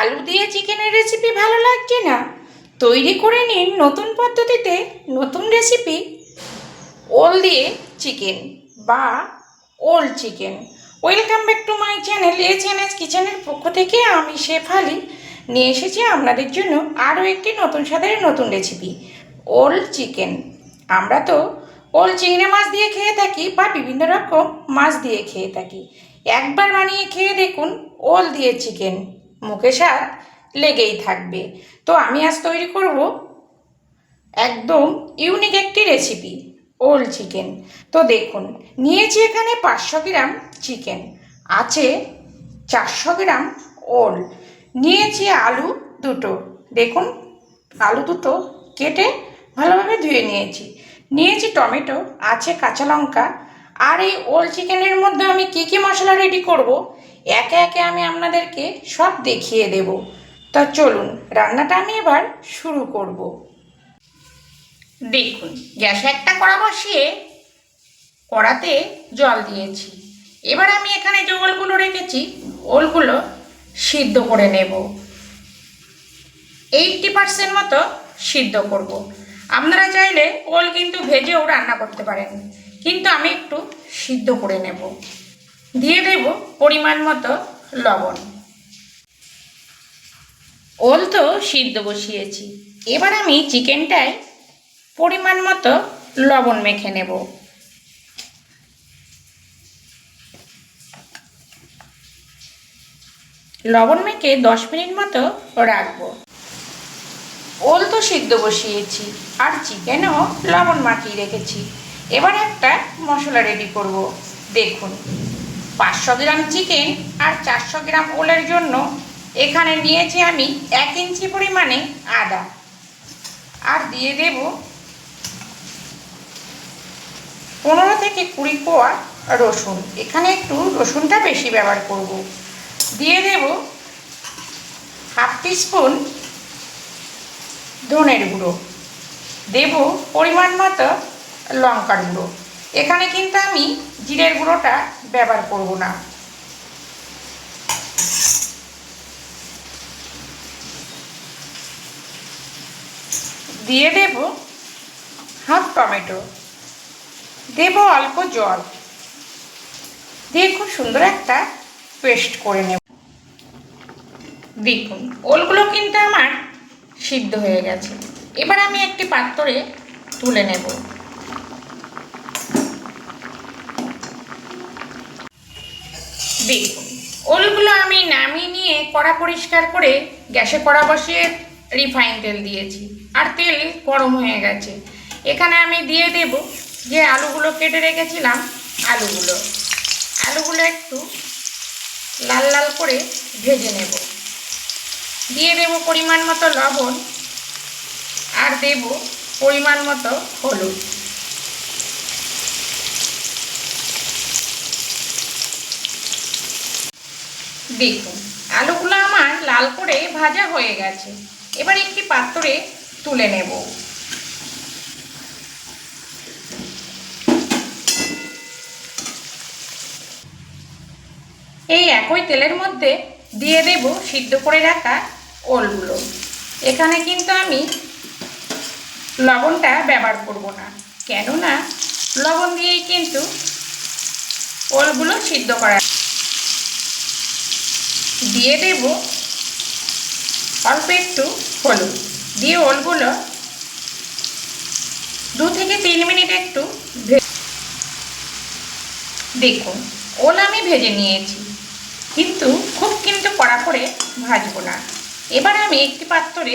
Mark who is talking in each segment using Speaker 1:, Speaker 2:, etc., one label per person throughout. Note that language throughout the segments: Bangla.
Speaker 1: আলু দিয়ে চিকেনের রেসিপি ভালো লাগছে না। তৈরি করে নিন নতুন পদ্ধতিতে নতুন রেসিপি ওল দিয়ে চিকেন বা ওল chicken. Welcome back to my channel, A channel কিচেনের পক্ষ থেকে আমি শেফ শেফালি নিয়ে এসেছি আপনাদের জন্য আরও একটি নতুন স্বাদের নতুন রেসিপি ওল চিকেন। আমরা তো ওল চিংড়ি মাছ দিয়ে খেয়ে থাকি বা বিভিন্ন রকম মাছ দিয়ে খেয়ে থাকি। একবার বানিয়ে খেয়ে দেখুন, ওল দিয়ে চিকেন। মুখে স্বাদ লেগেই থাকবে। তো আমি আজ তৈরি করব একদম ইউনিক একটি রেসিপি ওল চিকেন তো দেখুন, নিয়েছি এখানে পাঁচশো গ্রাম চিকেন আছে চারশো গ্রাম ওল নিয়েছি আলু দুটো। দেখুন, আলু দুটো কেটে ভালোভাবে ধুয়ে নিয়েছি। নিয়েছি টমেটো, আছে কাঁচা লঙ্কা। আর এই ওল চিকেনের মধ্যে আমি কী কী মশলা রেডি করব? একে একে আমি আপনাদেরকে সব দেখিয়ে দেব। তা চলুন, রান্নাটা আমি এবার শুরু করব। দেখুন, গ্যাসে একটা কড়া বসিয়ে কড়াতে জল দিয়েছি। এবার আমি এখানে যে ওলগুলো রেখেছি, ওলগুলো সিদ্ধ করে নেব। এইটটি পার্সেন্ট মতো সিদ্ধ করব। আপনারা চাইলে ওল কিন্তু ভেজেও রান্না করতে পারেন। কিন্তু আমি একটু সিদ্ধ করে নেব। দিয়ে দেব পরিমাণ মতো লবণ। ওল তো সিদ্ধ বসিয়েছি। এবার আমি চিকেনটায় পরিমাণ মতো লবণ মেখে নেব। লবণ মেখে দশ মিনিট মতো রাখব। ওল তো সিদ্ধ বসিয়েছি আর চিকেনও লবণ মাখিয়ে রেখেছি। এবার একটা মশলা রেডি করব। দেখুন। পাঁচশো গ্রাম চিকেন আর চারশো গ্রাম ওলের জন্য এখানে নিয়েছি আমি এক ইঞ্চি পরিমাণে আদা। আর দিয়ে দেব পনেরো থেকে কুড়ি কোয়া রসুন। এখানে একটু রসুনটা বেশি ব্যবহার করব। দিয়ে দেব হাফ টিস্পুন ধনের গুঁড়ো। দেব পরিমাণ মতো লঙ্কার গুঁড়ো। এখানে কিন্তু আমি জিরের গুঁড়োটা ব্যবহার করব না। দিয়ে দেব হাফ টমেটো। দেব অল্প জল। দিয়ে খুব সুন্দর একটা পেস্ট করে নেব। দেখুন, ওলগুলো কিন্তু আমার সিদ্ধ হয়ে গেছে। এবার আমি একটি পাত্রে তুলে নেব। দেখুন ওলগুলো আমি নামিয়ে নিয়ে কড়া পরিষ্কার করে গ্যাসে কড়া বসিয়ে রিফাইন তেল দিয়েছি। আর তেল গরম হয়ে গেছে। এখানে আমি দিয়ে দেব যে আলুগুলো কেটে রেখেছিলাম, আলুগুলো। আলুগুলো একটু লাল লাল করে ভেজে নেব। দিয়ে দেব পরিমাণ মতো লবণ আর দেব পরিমাণ মতো হলুদ। দেখুন আলুগুলো আমার লাল করে ভাজা হয়ে গেছে। এবার একটি পাত্রে তুলে নেব। এই একই তেলের মধ্যে দিয়ে দেব সিদ্ধ করে রাখা ওলগুলো। এখানে কিন্তু আমি লবণটা ব্যবহার করব না। কেননা লবণ দিয়েই কিন্তু ওলগুলো সিদ্ধ করা দিয়ে দেব অল্প একটু হলুদ। দিয়ে ওলগুলো দু থেকে তিন মিনিট একটু দেখুন, ওল আমি ভেজে নিয়েছি, কিন্তু খুব কিন্তু কড়া করে ভাজবো না। এবার আমি একটি পাত্রে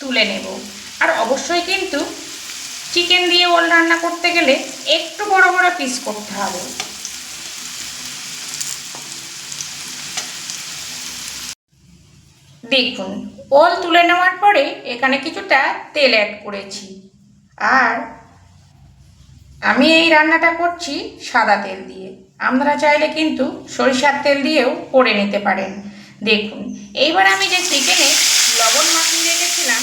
Speaker 1: তুলে নেব। আর অবশ্যই কিন্তু চিকেন দিয়ে ওল রান্না করতে গেলে একটু বড় বড় পিস করতে হবে। দেখুন, ওল তুলে নেওয়ার পরে এখানে কিছুটা তেল অ্যাড করেছি। আর আমি এই রান্নাটা করছি সাদা তেল দিয়ে। আপনারা চাইলে কিন্তু সরিষার তেল দিয়েও করে নিতে পারেন। দেখুন, এইবার আমি যে চিকেনে লবণ মাখিয়ে রেখেছিলাম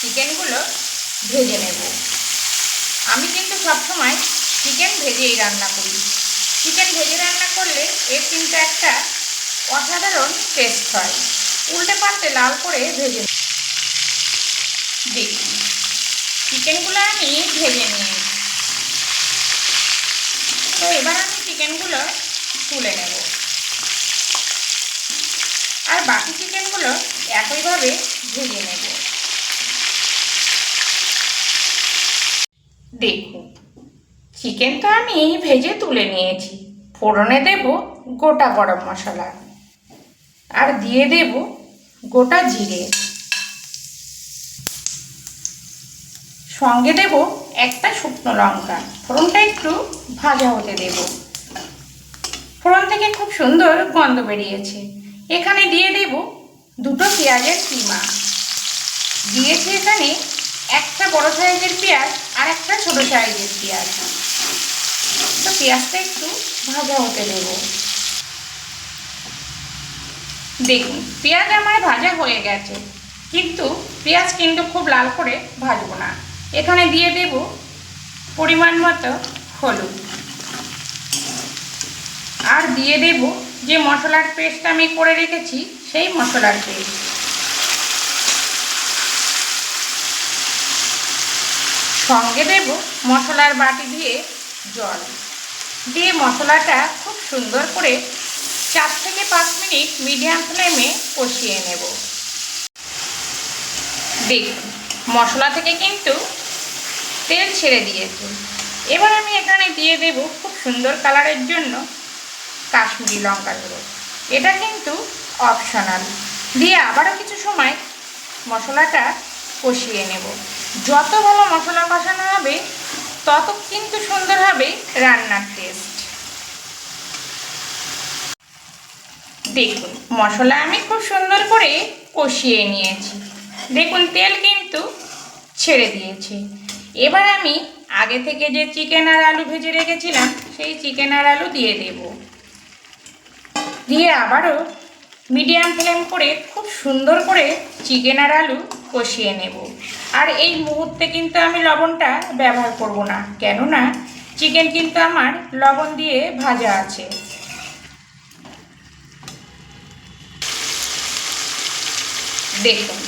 Speaker 1: চিকেনগুলো ভেজে নেব। আমি কিন্তু সবসময় চিকেন ভেজেই রান্না করি। চিকেন ভেজে রান্না করলে এর কিন্তু একটা অসাধারণ টেস্ট হয়। উল্টে পাল্টে লাল করে ভেজে। দেখুন চিকেনগুলো আমি ভেজে নিয়েছি। তো এবার আমি চিকেনগুলো তুলে নেব। আর বাকি চিকেনগুলো একইভাবে ভেজে নেব। দেখুন চিকেন তো আমি ভেজে তুলে নিয়েছি। ফোড়নে দেব গোটা গরম মশলা। আর দিয়ে দেব গোটা জিরে। সঙ্গে দেব একটা শুকনো লঙ্কা। ফোড়নটা একটু ভাজা হতে দেব। ফোড়ন থেকে খুব সুন্দর গন্ধ বেরিয়েছে। এখানে দিয়ে দেব দুটো পেঁয়াজের কিমা। দিয়েছি এখানে একটা বড় সাইজের পেঁয়াজ আর একটা ছোট সাইজের পেঁয়াজ। তো পেঁয়াজটা একটু ভাজা হতে দেব। দেখুন, পেঁয়াজ আমার ভাজা হয়ে গেছে, কিন্তু পেঁয়াজ কিন্তু খুব লাল করে ভাজবো না। এখানে দিয়ে দেব পরিমাণ মতো হলুদ। আর দিয়ে দেব যে মশলার পেস্ট আমি করে রেখেছি, সেই মশলার পেস্ট। সঙ্গে দেব মশলার বাটি দিয়ে জল। দিয়ে মশলাটা খুব সুন্দর করে চার থেকে পাঁচ মিনিট মিডিয়াম ফ্লেমে কষিয়ে নেব। দেখুন, মশলা থেকে কিন্তু তেল ছেড়ে দিয়েছে। এবার আমি এখানে দিয়ে দেব খুব সুন্দর কালারের জন্য কাশ্মীরি লঙ্কা গুঁড়ো। এটা কিন্তু অপশনাল। দিয়ে আবারও কিছু সময় মশলাটা কষিয়ে নেব। যত ভালো মশলা কষানো হবে, তত কিন্তু সুন্দর হবে রান্নার টেস্ট। দেখুন, মশলা আমি খুব সুন্দর করে কষিয়ে নিয়েছি। দেখুন, তেল কিন্তু ছেড়ে দিয়েছে। এবার আমি আগে থেকে যে চিকেন আর আলু ভেজে রেখেছিলাম, সেই চিকেন আর আলু দিয়ে দেব। দিয়ে আবারও মিডিয়াম ফ্লেম করে খুব সুন্দর করে চিকেন আর আলু কষিয়ে নেব। আর এই মুহূর্তে কিন্তু আমি লবণটা ব্যবহার করব না, কেননা চিকেন কিন্তু আমার লবণ দিয়ে ভাজা আছে। দেখুন,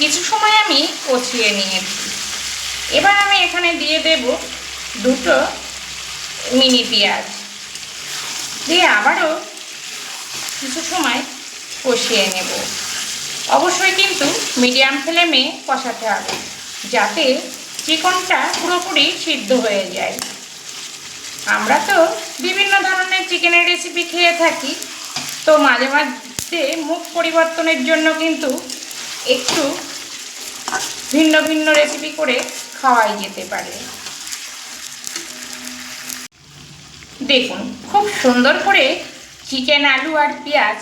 Speaker 1: কিছু সময় আমি কষিয়ে নিয়েছি এবার আমি এখানে দিয়ে দেব দুটো মিনি পেঁয়াজ। দিয়ে আবারও কিছু সময় কষিয়ে নেব। অবশ্যই কিন্তু মিডিয়াম ফ্লেমে কষাতে হবে, যাতে চিকনটা পুরোপুরি সিদ্ধ হয়ে যায়। আমরা তো বিভিন্ন ধরনের চিকেনের রেসিপি খেয়ে থাকি, তো মাঝে মাঝে মুখ পরিবর্তনের জন্য কিন্তু একটু ভিন্ন ভিন্ন রেসিপি করে খাওয়াই যেতে পারে। দেখুন, খুব সুন্দর করে চিকেন আলু আর পেঁয়াজ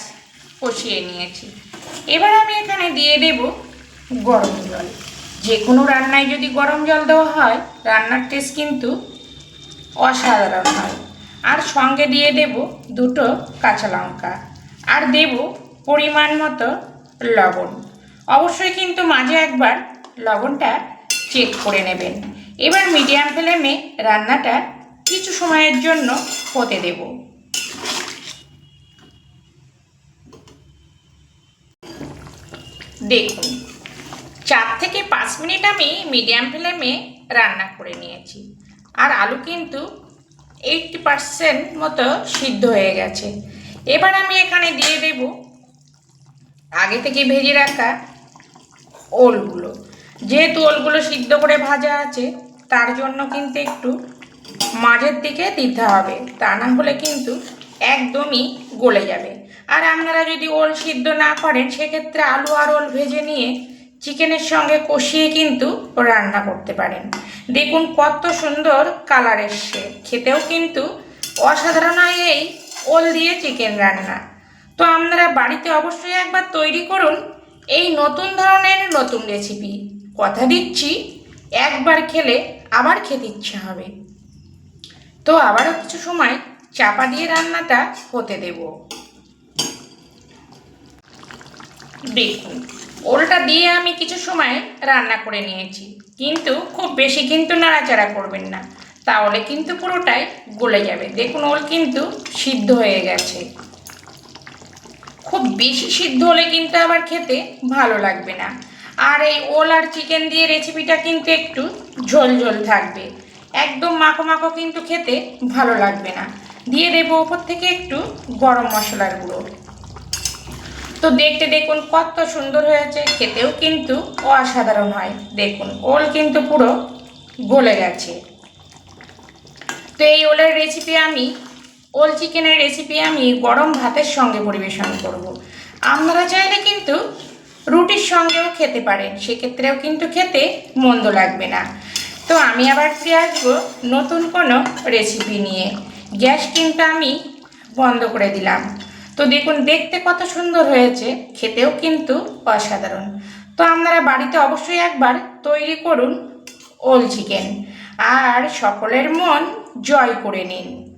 Speaker 1: কষিয়ে নিয়েছি। এবার আমি এখানে দিয়ে দেব গরম জল। যে কোনো রান্নায় যদি গরম জল দেওয়া হয়, রান্নার টেস্ট কিন্তু অসাধারণ হয়। আর সঙ্গে দিয়ে দেব দুটো কাঁচা লঙ্কা। আর দেব পরিমাণ মতো লবণ। অবশ্যই কিন্তু মাঝে একবার লবণটা চেক করে নেবেন। এবার মিডিয়াম ফ্লেমে রান্নাটা কিছু সময়ের জন্য হতে দেব। দেখুন, চার থেকে পাঁচ মিনিট আমি মিডিয়াম ফ্লেমে রান্না করে নিয়েছি। আর আলু কিন্তু এইটটি পারসেন্ট মতো সিদ্ধ হয়ে গেছে। এবার আমি এখানে দিয়ে দেব আগে থেকে ভেজে রাখা ওলগুলো। যেহেতু ওলগুলো সিদ্ধ করে ভাজা আছে, তার জন্য কিন্তু একটু মাঝের দিকে দিতে হবে। তা না হলে কিন্তু একদমই গলে যাবে। আর আপনারা যদি ওল সিদ্ধ না করেন, সেক্ষেত্রে আলু আর ওল ভেজে নিয়ে চিকেনের সঙ্গে কষিয়ে কিন্তু রান্না করতে পারেন। দেখুন কত সুন্দর কালার এসছে। খেতেও কিন্তু অসাধারণ এই ওল দিয়ে চিকেন রান্না। তো আপনারা বাড়িতে অবশ্যই একবার তৈরি করুন। এই নতুন ধরনের নতুন রেসিপি কথা দিচ্ছি, একবার খেলে আবার খেতে ইচ্ছে হবে। তো আবারও কিছু সময় চাপা দিয়ে রান্নাটা হতে দেব। দেখুন, ওলটা দিয়ে আমি কিছু সময় রান্না করে নিয়েছি। কিন্তু খুব বেশি কিন্তু নাড়াচাড়া করবেন না। তাহলে কিন্তু পুরোটাই গলে যাবে। দেখুন, ওল কিন্তু সিদ্ধ হয়ে গেছে। খুব বেশি সিদ্ধ হলে কিন্তু আবার খেতে ভালো লাগবে না। আর এই ওল আর চিকেন দিয়ে রেসিপিটা কিন্তু একটু ঝোল ঝোল থাকবে। একদম মাখো মাখো কিন্তু খেতে ভালো লাগবে না। দিয়ে দেবো ওপর থেকে একটু গরম মশলার গুঁড়ো। তো দেখতে দেখুন কত সুন্দর হয়েছে, খেতেও কিন্তু অসাধারণ হয়। দেখুন, ওল কিন্তু পুরো গলে গেছে। তো এই ওলের রেসিপি আমি ওল চিকেনের রেসিপি আমি গরম ভাতের সঙ্গে পরিবেশন করব। আপনারা চাইলে কিন্তু রুটির সঙ্গেও খেতে পারেন, সেক্ষেত্রেও কিন্তু খেতে মন্দ লাগবে না। তো আমি আবার ফিরে আসব নতুন কোনো রেসিপি নিয়ে। গ্যাস কিন্তু আমি বন্ধ করে দিলাম। তো দেখুন, দেখতে কত সুন্দর হয়েছে, খেতেও কিন্তু অসাধারণ। তো আপনারা বাড়িতে অবশ্যই একবার তৈরি করুন ওল চিকেন। আর সকলের মন জয় করে নিন।